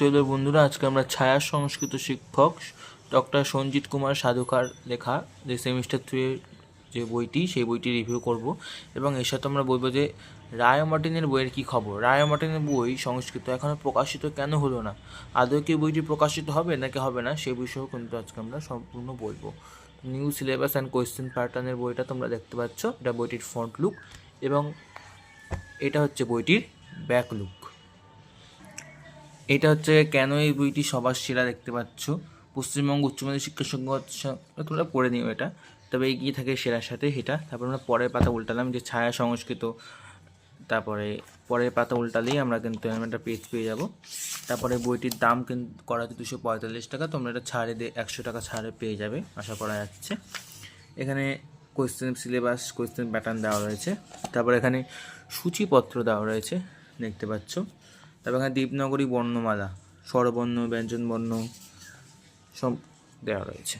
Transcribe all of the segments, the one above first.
চলো বন্ধুরা, আজকে আমরা ছায়া সংস্কৃত শিক্ষক ডক্টর সঞ্জিত কুমার সাধুকার লেখা যে সেমিস্টার থ্রি যে বইটি, সেই বইটি রিভিউ করব। এবং এর সাথে আমরা বলব যে রায় মার্টিনের বইয়ের কী খবর? রায় মার্টিনের বই সংস্কৃত এখনও প্রকাশিত কেন হলো না? আদৌ কি বইটি প্রকাশিত হবে নাকি হবে না, সে বিষয়েও কিন্তু আজকে আমরা সম্পূর্ণ বলব। নিউ সিলেবাস অ্যান্ড কোয়েশ্চেন প্যাটার্নের বইটা তোমরা দেখতে পাচ্ছ, এটা বইটির ফ্রন্ট লুক এবং এটা হচ্ছে বইটির ব্যাক লুক এটা হচ্ছে কেন এই বইটি সবার সেরা দেখতে পাচ্ছ? পশ্চিমবঙ্গ উচ্চ মাধ্যমিক শিক্ষা সংঘ তোমরা পড়ে নিও এটা। তবে এগিয়ে থাকে সেরার সাথে এটা তারপর আমরা পরের পাতা উল্টালাম, যে ছায়া সংস্কৃত। তারপরে পরের পাতা উল্টালেই আমরা কিন্তু এরকম একটা পেজ পেয়ে যাব। তারপরে বইটির দাম কিন্তু করা হচ্ছে দুশো পঁয়তাল্লিশ টাকা। তোমরা এটা ছাড়ে দিয়ে একশো টাকা ছাড়ে পেয়ে যাবে, আশা করা যাচ্ছে। এখানে কোয়েশ্চেন সিলেবাস কোয়েশ্চেন প্যাটার্ন দেওয়া রয়েছে। তারপর এখানে সূচিপত্র দেওয়া রয়েছে, দেখতে পাচ্ছ। তারপর এখানে দীপনগরী বর্ণমালা, স্বরবর্ণ ব্যঞ্জন বর্ণ সব দেওয়া রয়েছে।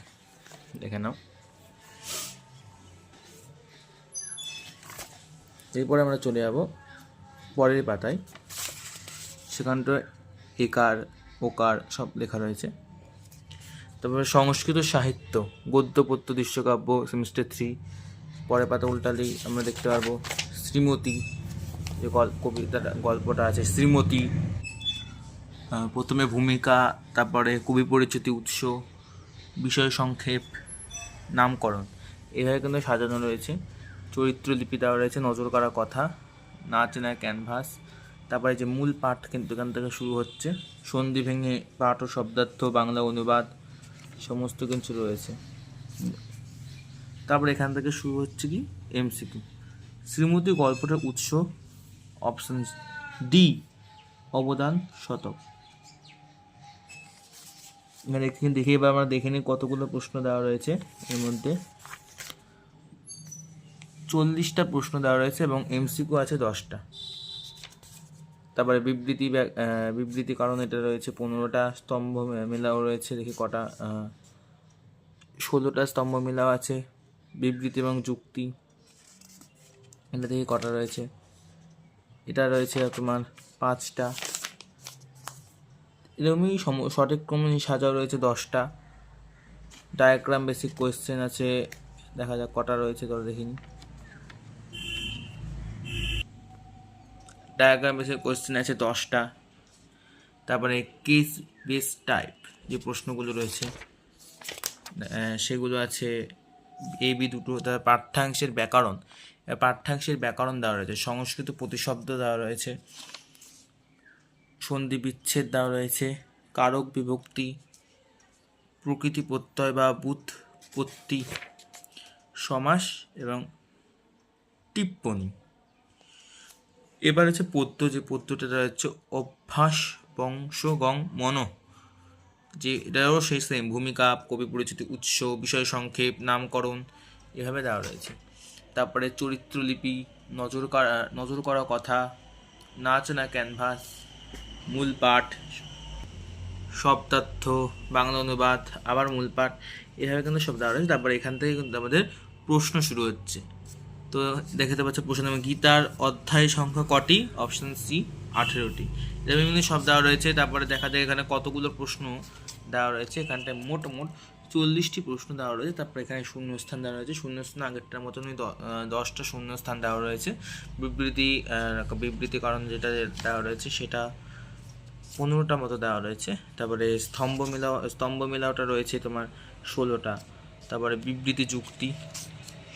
দেখে নাও। এরপরে আমরা চলে যাব পরের পাতায়। সেখানটায় একার ওকার সব লেখা রয়েছে। তারপরে সংস্কৃত সাহিত্য গদ্য পদ্য দৃশ্যকাব্য, সেমিস্টার থ্রি। পরের পাতা উল্টালেই আমরা দেখতে পারব শ্রীমতী যে গল্প কবিতাটা গল্পটা আছে, শ্রীমতী প্রথমে ভূমিকা, তারপরে কবি পরিচিতি উৎস, বিষয় সংক্ষেপ, নামকরণ। এভাবে কিন্তু সাজানো রয়েছে। চরিত্র লিপি দেওয়া রয়েছে, নজর করা কথা, নাচ না ক্যানভাস। তারপরে যে মূল পাঠ কিন্তু এখান থেকে শুরু হচ্ছে। সন্ধি ভেঙে পাঠ ও শব্দার্থ, বাংলা অনুবাদ, সমস্ত কিছু রয়েছে। তারপরে এখান থেকে শুরু হচ্ছে কি? এমসিকিউ। শ্রীমতী গল্পটার উৎস অপশন ডি, অবদান শতক। এখানে দেখে এবার আমরা দেখে নিই কতগুলো প্রশ্ন দেওয়া রয়েছে এর মধ্যে। চল্লিশটা প্রশ্ন দেওয়া রয়েছে এবং এমসিকিউ আছে দশটা। তারপরে বিবৃতি বিবৃতি কারণ এটা রয়েছে পনেরোটা স্তম্ভ মেলাও রয়েছে, দেখি কটা ষোলোটা স্তম্ভ মেলাও আছে, বিবৃতি এবং যুক্তি। এটা দেখি কটা রয়েছে। এটা রয়েছে তোমার পাঁচটা। এরকমই সম- সঠিক ক্রমে সাজাও রয়েছে দশটা। ডায়াগ্রাম বেসিক কোয়েশ্চেন আছে, দেখা যাক কটা রয়েছে তোরা দেখিনি। ডায়াগ্রাম বেসিক কোয়েশ্চেন আছে দশটা। তারপরে কেস বেস টাইপ যে প্রশ্নগুলো রয়েছে সেগুলো আছে এ, বি, দুটো তার পাঠ্যাংশের ব্যাকরণ। পাঠ্যাংশের ব্যাকরণ দেওয়া রয়েছে, সংস্কৃত প্রতিশব্দ দেওয়া রয়েছে, সন্ধি বিচ্ছেদ দেওয়া রয়েছে, কারক বিভক্তি, প্রকৃতি প্রত্যয় বা বুৎপত্তি সমাস এবং টিপ্পনী। এবার হচ্ছে পদ্য, যে পদ্যটা রয়েছে, অভ্যাস বংশগং মন। যে এটাও সেই সেম ভূমিকা, কবি পরিচিতি, উৎস, বিষয় সংক্ষেপ, নামকরণ, এভাবে দেওয়া রয়েছে। তারপরে চরিত্রলিপি, নজর করা নজর করা কথা, নাচ না ক্যানভাস, মূল পাঠ শব্দার্থ বাংলা অনুবাদ, আবার মূল পাঠ, এভাবে কিন্তু সব দেওয়া রয়েছে। তারপরে এখান থেকে কিন্তু আমাদের প্রশ্ন শুরু হচ্ছে। তো দেখাতে পাচ্ছ, প্রশ্ন নামে গীতার অধ্যায় সংখ্যা কটি? অপশন সি আঠেরোটি। এরকম বিভিন্ন সব দেওয়া রয়েছে। তারপরে দেখা যায় এখানে কতগুলো প্রশ্ন দেওয়া রয়েছে। এখানটায় মোট মোট চল্লিশটি প্রশ্ন দেওয়া রয়েছে তারপরে এখানে শূন্যস্থান দেওয়া রয়েছে। শূন্যস্থান আগেরটার মতনই দশটা শূন্যস্থান দেওয়া রয়েছে। বিবৃতি আহ, বিবৃতি কারণ যেটা দেওয়া রয়েছে সেটা পনেরোটা মতো দেওয়া রয়েছে। তারপরে স্তম্ভ মেলা স্তম্ভ মেলাওটা রয়েছে তোমার ষোলোটা। তারপরে বিবৃতি যুক্তি।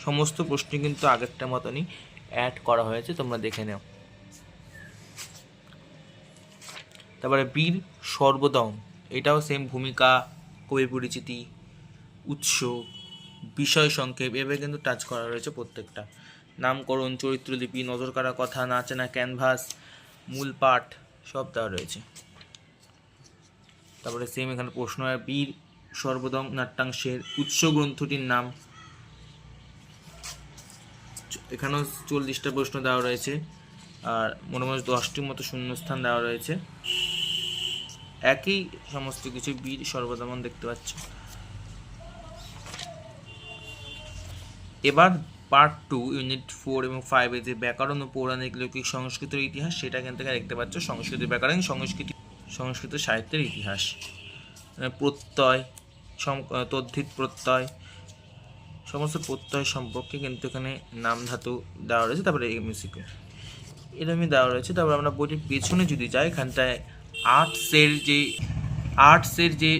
সমস্ত প্রশ্ন কিন্তু আগেরটার মতনই অ্যাড করা হয়েছে তোমরা দেখে নাও। তারপরে বীর সর্বদম এটাও সেম ভূমিকা কবি পরিচিতি উৎস, বিষয় সংক্ষেপ, এভাবে কিন্তু টাচ করা রয়েছে প্রত্যেকটা। নামকরণ, চরিত্রলিপি, নজর কাড়া কথা, নাচেনা ক্যানভাস মূল পাঠ, সব দেওয়া রয়েছে। তারপরে সেম এখানে প্রশ্ন বীর সর্বদম নাট্যাংশের উৎস গ্রন্থটির নাম? এখানেও চল্লিশটা প্রশ্ন দেওয়া রয়েছে, আর মনে মোটামুটি দশটির মতো শূন্যস্থান দেওয়া রয়েছে। একই সমস্ত কিছু বীর সর্বদমন দেখতে পাচ্ছ। এবার পার্ট টু ইউনিট ফোর এবং ফাইভে যে ব্যাকরণ ও পৌরাণিক লৌকিক সংস্কৃতের ইতিহাস, সেটা এখান থেকে দেখতে পাচ্ছ সংস্কৃতি ব্যাকরণ, সংস্কৃতি, সংস্কৃত সাহিত্যের ইতিহাস। প্রত্যয় তদ্ধিত প্রত্যয়, সমস্ত প্রত্যয় সম্পর্কে কিন্তু এখানে নাম ধাতু দেওয়া রয়েছে, তারপরে এমএসিকিউ এরকমই দেওয়া রয়েছে, তারপর আমরা বইটির পেছনে যদি যাই, এখানটায় আর্টসের যে আর্টসের যে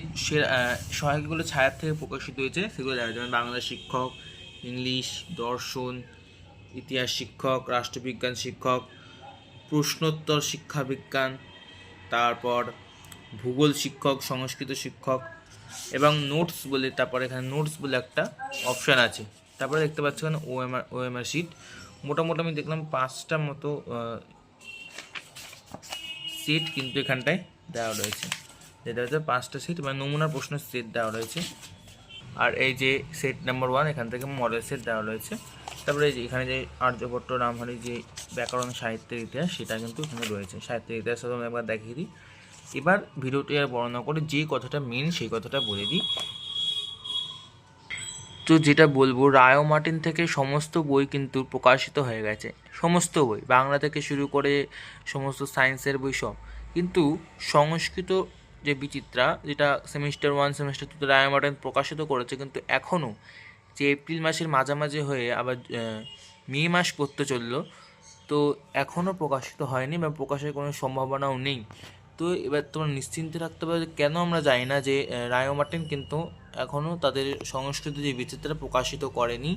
সহায়কগুলো ছায়ার থেকে প্রকাশিত হয়েছে, সেগুলো দেখা যায় যেমন বাংলা শিক্ষক ইংলিশ, দর্শন, ইতিহাস শিক্ষক, রাষ্ট্রবিজ্ঞান শিক্ষক, প্রশ্নোত্তর শিক্ষা বিজ্ঞান, তারপর ভূগোল শিক্ষক, সংস্কৃত শিক্ষক এবং নোটস বলে, তারপর এখানে নোটস বলে একটা অপশান আছে। তারপরে দেখতে পাচ্ছি এখানে ওএমআর ওএমআর শিট মোটামুটি আমি দেখলাম পাঁচটা মতো সিট কিন্তু এখানটায় দেওয়া রয়েছে। যেটা হচ্ছে পাঁচটা সিট মানে নমুনার প্রশ্নের সেট দেওয়া রয়েছে। আর এই যে সেট নাম্বার ওয়ান এখান থেকে মডেল সেট দেওয়া রয়েছে। তারপরে এই যে এখানে যে আর্যভট্ট রামহারি যে ব্যাকরণ সাহিত্যের ইতিহাস, সেটা কিন্তু এখানে রয়েছে। সাহিত্যের ইতিহাস আমি একবার দেখিয়ে দিই। এবার ভিডিওটি আর বর্ণনা করে যে কথাটা মেন সেই কথাটা বলে দিই। তো যেটা বলব রায় মার্টিন থেকে সমস্ত বই কিন্তু প্রকাশিত হয়ে গেছে। সমস্ত বই, বাংলা থেকে শুরু করে সমস্ত সায়েন্সের বই সব। কিন্তু সংস্কৃত যে বিচিত্রা, যেটা সেমিস্টার ওয়ান সেমিস্টার টুতে রায় মার্টিন প্রকাশিত করেছে, কিন্তু এখনও যে এপ্রিল মাসের মাঝামাঝি হয়ে আবার মে মাস পড়তে চলল, তো এখনও প্রকাশিত হয়নি বা প্রকাশের কোনো সম্ভাবনাও নেই। তো এবার তোমরা নিশ্চিন্তে থাকতে পারো কেন আমরা জানি না যে রায় মার্টিন কিন্তু এখনও তাদের সংস্কৃত যে বিচিত্রা প্রকাশিত করেনি,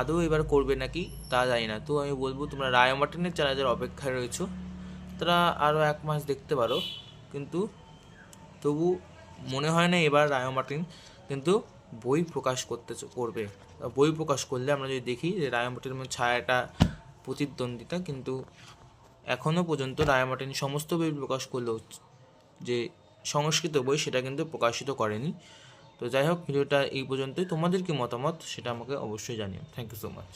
আদৌ এবার করবে নাকি তা জানি না। তো আমি বলব, তোমরা রায় মার্টিনের যারা অপেক্ষায় রয়েছো তারা আরও এক মাস দেখতে পারো, কিন্তু তবু মনে হয় না এবার রায় মার্টিন কিন্তু বই প্রকাশ করতে করবে। বই প্রকাশ করলে আমরা যদি দেখি যে রায় মার্টিনের ছায়াটা, প্রতিদ্বন্দ্বিতা কিন্তু এখনও পর্যন্ত রায় মার্টিন সমস্ত বই প্রকাশ করলেও যে সংস্কৃত বই সেটা কিন্তু প্রকাশিত করেনি। তো যাই হোক, ভিডিওটা এই পর্যন্তই। তোমাদের কি মতামত সেটা আমাকে অবশ্যই জানিও। Thank you so much